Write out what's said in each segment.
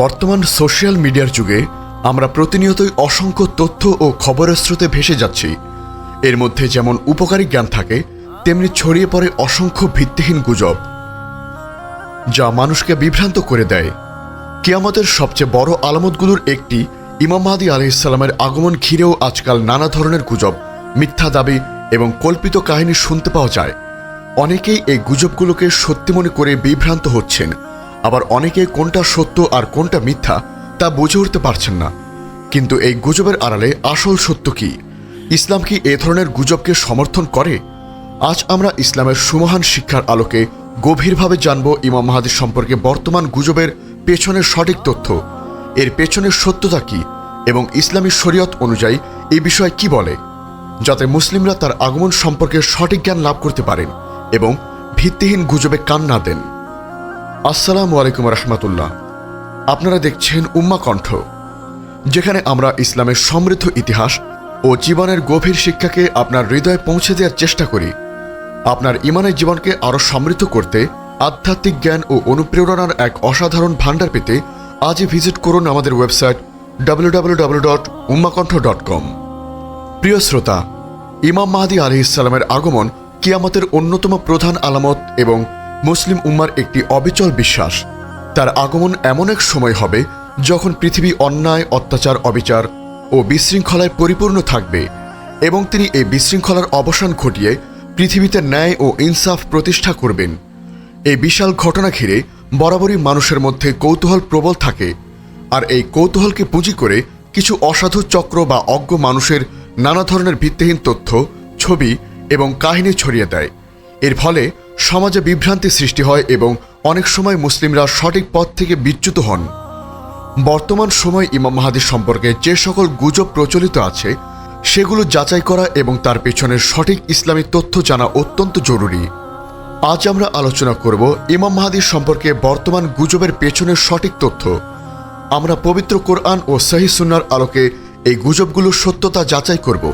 বর্তমান সোশ্যাল মিডিয়ার যুগে আমরা প্রতিনিয়তই অসংখ্য তথ্য ও খবরের স্রোতে ভেসে যাচ্ছি। এর মধ্যে যেমন উপকারী জ্ঞান থাকে, তেমনি ছড়িয়ে পড়ে অসংখ্য ভিত্তিহীন গুজব, যা মানুষকে বিভ্রান্ত করে দেয়। কিয়ামতের সবচেয়ে বড় আলামতগুলোর একটি, ইমাম মাহাদি আলহিসাল্লামের আগমন ঘিরেও আজকাল নানা ধরনের গুজব, মিথ্যা দাবি এবং কল্পিত কাহিনী শুনতে পাওয়া যায়। অনেকেই এই গুজবগুলোকে সত্যি মনে করে বিভ্রান্ত হচ্ছেন। আবার অনেকে কোনটা সত্য আর কোনটা মিথ্যা তা বুঝে উঠতে পারছেন না। কিন্তু এই গুজবের আড়ালে আসল সত্য কি? ইসলাম কি এ ধরনের গুজবকে সমর্থন করে? আজ আমরা ইসলামের সুমহান শিক্ষার আলোকে গভীরভাবে জানব ইমাম মাহাদির সম্পর্কে বর্তমান গুজবের পেছনের সঠিক তথ্য। এর পেছনের সত্যতা কি এবং ইসলামী শরীয়ত অনুযায়ী এই বিষয়ে কি বলে? যাতে মুসলিমরা তার আগমন সম্পর্কে সঠিক জ্ঞান লাভ করতে পারেন এবং ভিত্তিহীন গুজবে কান না দেন। আসসালামু আলাইকুম রহমতুল্লাহ। আপনারা দেখছেন উম্মা কণ্ঠ, যেখানে আমরা ইসলামের সমৃদ্ধ ইতিহাস ও জীবনের গভীর শিক্ষাকে আপনার হৃদয়ে পৌঁছে দেওয়ার চেষ্টা করি। আপনার ইমানের জীবনকে আরও সমৃদ্ধ করতে আধ্যাত্মিক জ্ঞান ও অনুপ্রেরণার এক অসাধারণ ভাণ্ডার পেতে আজই ভিজিট করুন আমাদের ওয়েবসাইট www.ummakontho.com প্রিয় শ্রোতা, ইমাম মাহাদি আলি ইসলামের আগমন কিয়ামতের অন্যতম প্রধান আলামত এবং মুসলিম উম্মার একটি অবিচল বিশ্বাস। তার আগমন এমন এক সময় হবে যখন পৃথিবী অন্যায়, অত্যাচার, অবিচার ও বিশৃঙ্খলায় পরিপূর্ণ থাকবে এবং তিনি এই বিশৃঙ্খলার অবসান ঘটিয়ে পৃথিবীতে ন্যায় ও ইনসাফ প্রতিষ্ঠা করবেন। এই বিশাল ঘটনা ঘিরে বরাবরই মানুষের মধ্যে কৌতূহল প্রবল থাকে আর এই কৌতূহলকে পুঁজি করে কিছু অসাধু চক্র বা অজ্ঞ মানুষের নানা ধরনের ভিত্তিহীন তথ্য, ছবি এবং কাহিনী ছড়িয়ে দেয়। এর ফলে সমাজে বিভ্রান্তি সৃষ্টি হয় এবং অনেক সময় মুসলিমরা সঠিক পথ থেকে বিচ্যুত হন। বর্তমান সময় ইমাম মাহাদির সম্পর্কে যে সকল গুজব প্রচলিত আছে, সেগুলো যাচাই করা এবং তার পেছনের সঠিক ইসলামী তথ্য জানা অত্যন্ত জরুরি। আজ আমরা আলোচনা করব ইমাম মাহাদির সম্পর্কে বর্তমান গুজবের পেছনের সঠিক তথ্য। আমরা পবিত্র কোরআন ও সহি সুন্নার আলোকে এই গুজবগুলোর সত্যতা যাচাই করব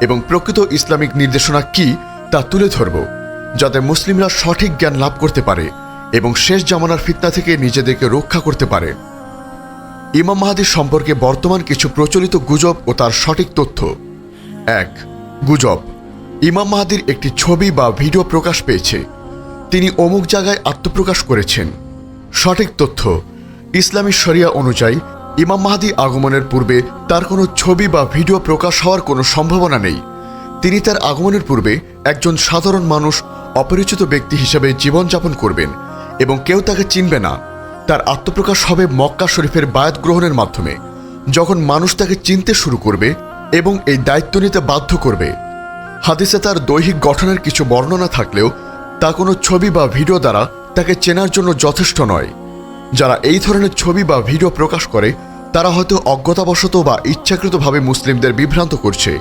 এবং প্রকৃত ইসলামিক নির্দেশনা কি তা তুলে ধরব। যাতে মুসলিমরা সঠিক জ্ঞান লাভ করতে পারে এবং শেষ জামানার ফিতনা থেকে নিজেদেরকে রক্ষা করতে পারে। ইমাম মাহাদির সম্পর্কে বর্তমান কিছু প্রচলিত গুজব ও তার সঠিক তথ্য। এক, গুজব। ইমাম মাহাদির একটি ছবি বা ভিডিও প্রকাশ পেয়েছে। তিনি অমুক জায়গায় আত্মপ্রকাশ করেছেন। সঠিক তথ্য, ইসলামী শরিয়া অনুযায়ী, ইমাম মাহাদি আগমনের পূর্বে তার কোনো ছবি বা ভিডিও প্রকাশ হওয়ার কোনো সম্ভাবনা নেই। তিনি তার আগমনের পূর্বে একজন সাধারণ মানুষ অপরিচিত ব্যক্তি হিসেবে জীবনযাপন করবেন এবং কেউ তাকে চিনবে না। তার আত্মপ্রকাশ হবে মক্কা শরীফের বায়াত গ্রহণের মাধ্যমে, যখন মানুষ তাকে চিনতে শুরু করবে এবং এই দায়িত্ব নিতে বাধ্য করবে। হাদিসে তার দৈহিক গঠনের কিছু বর্ণনা থাকলেও তা কোনো ছবি বা ভিডিও দ্বারা তাকে চেনার জন্য যথেষ্ট নয়। যারা এই ধরনের ছবি বা ভিডিও প্রকাশ করে, তারা হয়তো অজ্ঞতাবশত বা ইচ্ছাকৃতভাবে মুসলিমদের বিভ্রান্ত করছে।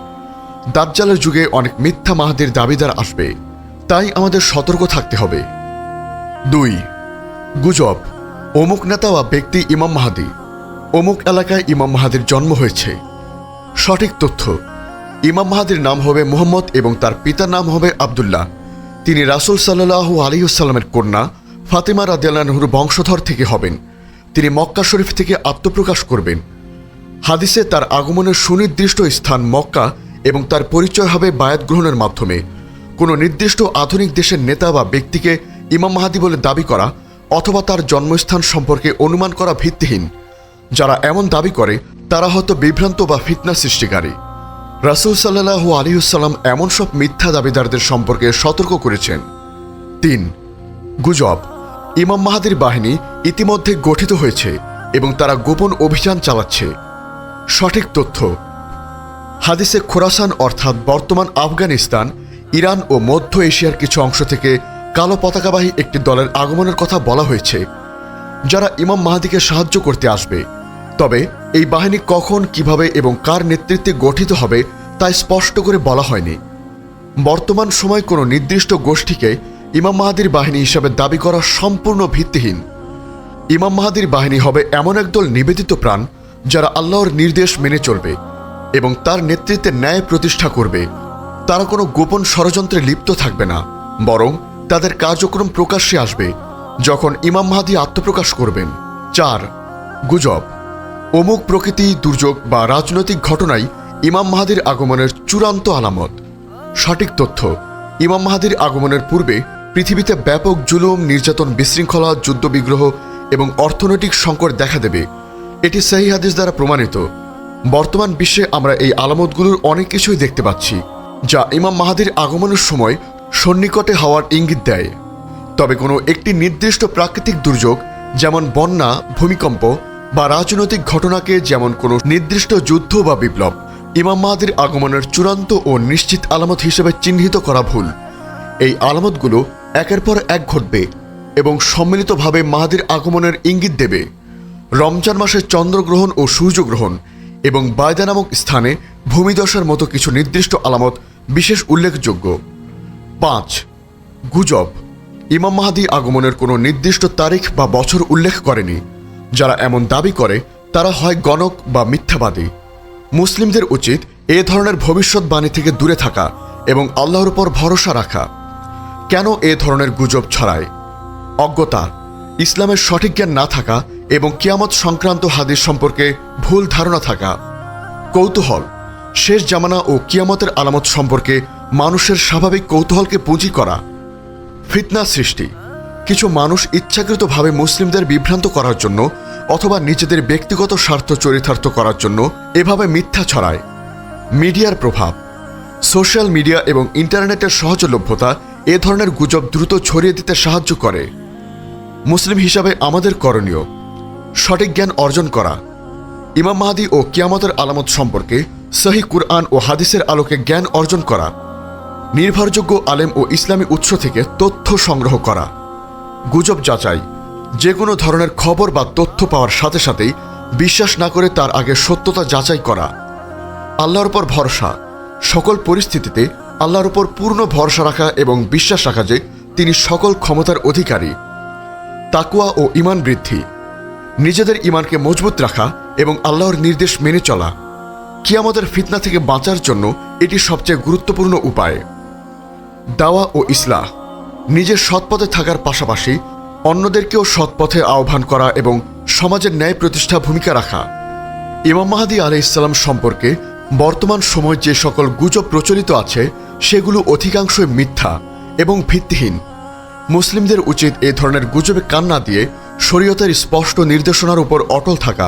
দাজ্জালের যুগে অনেক মিথ্যা মাহাদের দাবিদার আসবে। তাই আমাদের সতর্ক থাকতে হবে। দুই, গুজব। অমুক নেতা বা ব্যক্তি ইমাম মাহাদি। অমুক এলাকায় ইমাম মাহাদির জন্ম হয়েছে। সঠিক তথ্য। ইমাম মাহাদির নাম হবে মুহাম্মদ এবং তার পিতার নাম হবে আবদুল্লাহ। তিনি রাসুল সাল্লাহ আলিউসাল্লামের কন্যা, ফাতেমা রাদিয়াল্লাহুর বংশধর থেকে হবেন। তিনি মক্কা শরীফ থেকে আত্মপ্রকাশ করবেন। হাদিসে তার আগমনের সুনির্দিষ্ট স্থান মক্কা এবং তার পরিচয় হবে বায়াত গ্রহণের মাধ্যমে। কোনো নির্দিষ্ট আধুনিক দেশের নেতা বা ব্যক্তিকে ইমাম মাহাদি বলে দাবি করা অথবা তার জন্মস্থান সম্পর্কে অনুমান করা ভিত্তিহীন। যারা এমন দাবি করে, তারা হয়তো বিভ্রান্ত বা ফিতনা সৃষ্টিকারী। রাসুল সাল্লাহু আলিউসাল্লাম এমন সব মিথ্যা দাবিদারদের সম্পর্কে সতর্ক করেছেন। তিন, গুজব। ইমাম মাহাদির বাহিনী ইতিমধ্যে গঠিত হয়েছে এবং তারা গোপন অভিযান চালাচ্ছে। সঠিক তথ্য। হাদিসে খোরাসান অর্থাৎ বর্তমান আফগানিস্তান ইরান ও মধ্য এশিয়ার কিছু অংশ থেকে কালো পতাকাবাহী একটি দলের আগমনের কথা বলা হয়েছে, যারা ইমাম মাহাদিকে সাহায্য করতে আসবে। তবে এই বাহিনী কখন, কীভাবে এবং কার নেতৃত্বে গঠিত হবে তা স্পষ্ট করে বলা হয়নি। বর্তমান সময় কোনো নির্দিষ্ট গোষ্ঠীকে ইমাম মাহাদির বাহিনী হিসাবে দাবি করা সম্পূর্ণ ভিত্তিহীন। ইমাম মাহাদির বাহিনী হবে এমন একদল নিবেদিত প্রাণ, যারা আল্লাহর নির্দেশ মেনে চলবে এবং তার নেতৃত্বে ন্যায় প্রতিষ্ঠা করবে। তারা কোনো গোপন ষড়যন্ত্রে লিপ্ত থাকবে না, বরং তাদের কার্যক্রম প্রকাশ্যে আসবে, যখন ইমাম মাহাদি আত্মপ্রকাশ করবেন। চার, গুজব। অমুক প্রকৃতি, দুর্যোগ বা রাজনৈতিক ঘটনাই ইমাম মাহাদির আগমনের চূড়ান্ত আলামত। সঠিক তথ্য, ইমাম মাহাদির আগমনের পূর্বে পৃথিবীতে ব্যাপক জুলুম, নির্যাতন, বিশৃঙ্খলা, যুদ্ধবিগ্রহ এবং অর্থনৈতিক সংকট দেখা দেবে। এটি সহি হাদিস দ্বারা প্রমাণিত। বর্তমান বিশ্বে আমরা এই আলামতগুলোর অনেক কিছুই দেখতে পাচ্ছি। যা ইমাম মাহাদির আগমনের সময় সন্নিকটে হওয়ার ইঙ্গিত দেয়। তবে কোনো একটি নির্দিষ্ট প্রাকৃতিক দুর্যোগ, যেমন বন্যা, ভূমিকম্প বা রাজনৈতিক ঘটনাকে যেমন কোনো নির্দিষ্ট যুদ্ধ বা বিপ্লব, ইমাম মাহাদির আগমনের চূড়ান্ত ও নিশ্চিত আলামত হিসেবে চিহ্নিত করা ভুল। এই আলামতগুলো একের পর এক ঘটবে এবং সম্মিলিতভাবে মাহাদির আগমনের ইঙ্গিত দেবে। রমজান মাসে চন্দ্রগ্রহণ ও সূর্যগ্রহণ এবং বায়দা নামক স্থানে ভূমিদশার মতো কিছু নির্দিষ্ট আলামত বিশেষ উল্লেখযোগ্য। পাঁচ, গুজব। ইমাম মাহাদি আগমনের কোনো নির্দিষ্ট তারিখ বা বছর উল্লেখ করেনি। যারা এমন দাবি করে, তারা হয় গণক বা মিথ্যাবাদী। মুসলিমদের উচিত এ ধরনের ভবিষ্যৎবাণী থেকে দূরে থাকা এবং আল্লাহর উপর ভরসা রাখা। কেন এ ধরনের গুজব ছড়ায়? অজ্ঞতা। ইসলামের সঠিক জ্ঞান না থাকা এবং কিয়ামত সংক্রান্ত হাদিস সম্পর্কে ভুল ধারণা থাকা। কৌতূহল। শেষ জামানা ও কিয়ামতের আলামত সম্পর্কে মানুষের স্বাভাবিক কৌতূহলকে পুঁজি করা, ফিতনা সৃষ্টি, কিছু মানুষ ইচ্ছাকৃতভাবে মুসলিমদের বিভ্রান্ত করার জন্য অথবা নিজেদের ব্যক্তিগত স্বার্থ চরিতার্থ করার জন্য এভাবে মিথ্যা ছড়ায়। মিডিয়ার প্রভাব, সোশ্যাল মিডিয়া এবং ইন্টারনেটের সহজলভ্যতা এ ধরনের গুজব দ্রুত ছড়িয়ে দিতে সাহায্য করে। মুসলিম হিসাবে আমাদের করণীয়, সঠিক জ্ঞান অর্জন করা। ইমাম মাহাদি ও কিয়ামতের আলামত সম্পর্কে সহি কুরআন ও হাদিসের আলোকে জ্ঞান অর্জন করা, নির্ভরযোগ্য আলেম ও ইসলামী উৎস থেকে তথ্য সংগ্রহ করা। গুজব যাচাই যে কোনো ধরনের খবর বা তথ্য পাওয়ার সাথে সাথেই বিশ্বাস না করে তার আগে সত্যতা যাচাই করা। আল্লাহর উপর ভরসা, সকল পরিস্থিতিতে আল্লাহর উপর পূর্ণ ভরসা রাখা এবং বিশ্বাস রাখা যে তিনি সকল ক্ষমতার অধিকারী। তাকুয়া ও ইমান বৃদ্ধি, নিজেদের ইমানকে মজবুত রাখা এবং আল্লাহর নির্দেশ মেনে চলা। কিয়ামতের ফিতনা থেকে বাঁচার জন্য এটি সবচেয়ে গুরুত্বপূর্ণ উপায়। দাওয়া ও ইসলাহ, নিজের সৎপথে থাকার পাশাপাশি অন্যদেরকেও সৎপথে আহ্বান করা এবং সমাজের ন্যায় প্রতিষ্ঠা ভূমিকা রাখা। ইমাম মাহাদি আলি ইসলাম সম্পর্কে বর্তমান সময় যে সকল গুজব প্রচলিত আছে, সেগুলো অধিকাংশই মিথ্যা এবং ভিত্তিহীন। মুসলিমদের উচিত এ ধরনের গুজবে কান্না দিয়ে শরীয়তের স্পষ্ট নির্দেশনার উপর অটল থাকা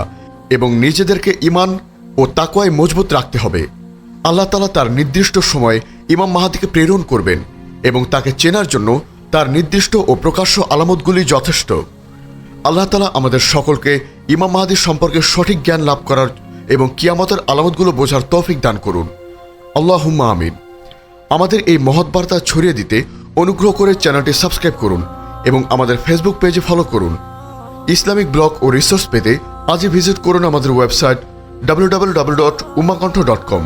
এবং নিজেদেরকে ইমান ও তাকওয়ায় মজবুত রাখতে হবে। আল্লাহ তালা তার নির্দিষ্ট সময়ে ইমাম মাহাদিকে প্রেরণ করবেন এবং তাকে চেনার জন্য তার নির্দিষ্ট ও প্রকাশ্য আলামতগুলি যথেষ্ট। আল্লাহ তালা আমাদের সকলকে ইমাম মাহাদির সম্পর্কে সঠিক জ্ঞান লাভ করার এবং কিয়ামতের আলামতগুলো বোঝার তৌফিক দান করুন। আল্লাহুম্মা আমিন। আমাদের এই মহৎ বার্তা ছড়িয়ে দিতে অনুগ্রহ করে চ্যানেলটি সাবস্ক্রাইব করুন এবং আমাদের ফেসবুক পেজে ফলো করুন। ইসলামিক ব্লগ ও রিসোর্স পেতে আজই ভিজিট করুন আমাদের website W W W dot Umakantha dot com